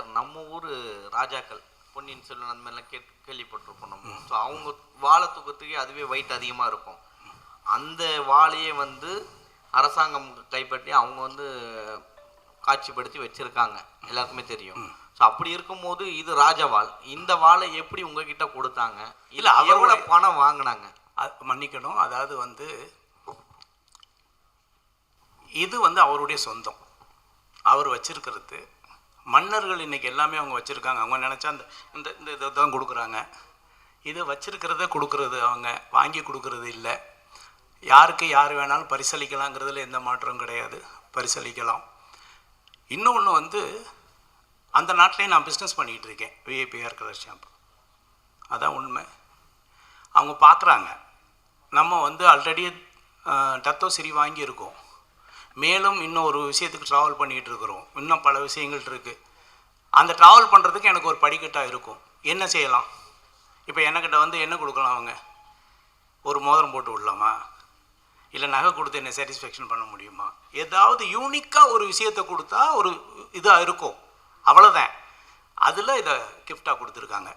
நம்ம ஊர் ராஜாக்கள் பொன்னியின் செல்வன் அந்த மாதிரிலாம் கே கேள்விப்பட்டிருப்போம் நம்ம. ஸோ அவங்க வாழை தூக்கத்துக்கே அதுவே வெயிட் அதிகமாக இருக்கும். அந்த வாழையே வந்து அரசாங்கம் கைப்பற்றி அவங்க வந்து காட்சிப்படுத்தி வச்சிருக்காங்க. எல்லாருக்குமே தெரியும். ஸோ அப்படி இருக்கும்போது இது ராஜவாள் இந்த வாழை எப்படி உங்ககிட்ட கொடுத்தாங்க? இல்ல, எவ்வளோ பணம் வாங்கினாங்க. மன்னிக்கணும். அதாவது வந்து இது வந்து அவருடைய சொந்தம். அவர் வச்சிருக்கிறது மன்னர்கள் இன்னைக்கு எல்லாமே அவங்க வச்சுருக்காங்க. அவங்க நினச்சா அந்த இந்த இந்த இதை தான் கொடுக்குறாங்க. இதை வச்சுருக்கிறத கொடுக்கறது அவங்க வாங்கி கொடுக்கறது இல்லை. யாருக்கு யார் வேணாலும் பரிசளிக்கலாங்கிறதுல எந்த மாற்றமும் கிடையாது. பரிசளிக்கலாம். இன்னொன்று வந்து அந்த நாட்டிலே நான் பிஸ்னஸ் பண்ணிகிட்டு இருக்கேன். விஐபி ஹேர் கலர் ஷாம்பு அதான் உண்மை. அவங்க பார்க்குறாங்க. நம்ம வந்து ஆல்ரெடி டத்தோ சிரி வாங்கியிருக்கோம். மேலும் இன்னும் ஒரு விஷயத்துக்கு ட்ராவல் பண்ணிகிட்டு இருக்கிறோம் இன்னும் பல விஷயங்கள் இருக்குது அந்த ட்ராவல் பண்ணுறதுக்கு எனக்கு ஒரு படிக்கட்டாக இருக்கும். என்ன செய்யலாம்? இப்போ என்கிட்ட வந்து என்ன கொடுக்கலாம் அவங்க? ஒரு மோதிரம் போட்டு விடலாமா? இல்லை நகை கொடுத்து என்ன சாட்டிஸ்ஃபேக்ஷன் பண்ண முடியுமா? ஏதாவது யூனிக்காக ஒரு விஷயத்தை கொடுத்தா ஒரு இதாக இருக்கும். அவ்வளோதான் அதில் இதை கிஃப்டாக கொடுத்துருக்காங்க.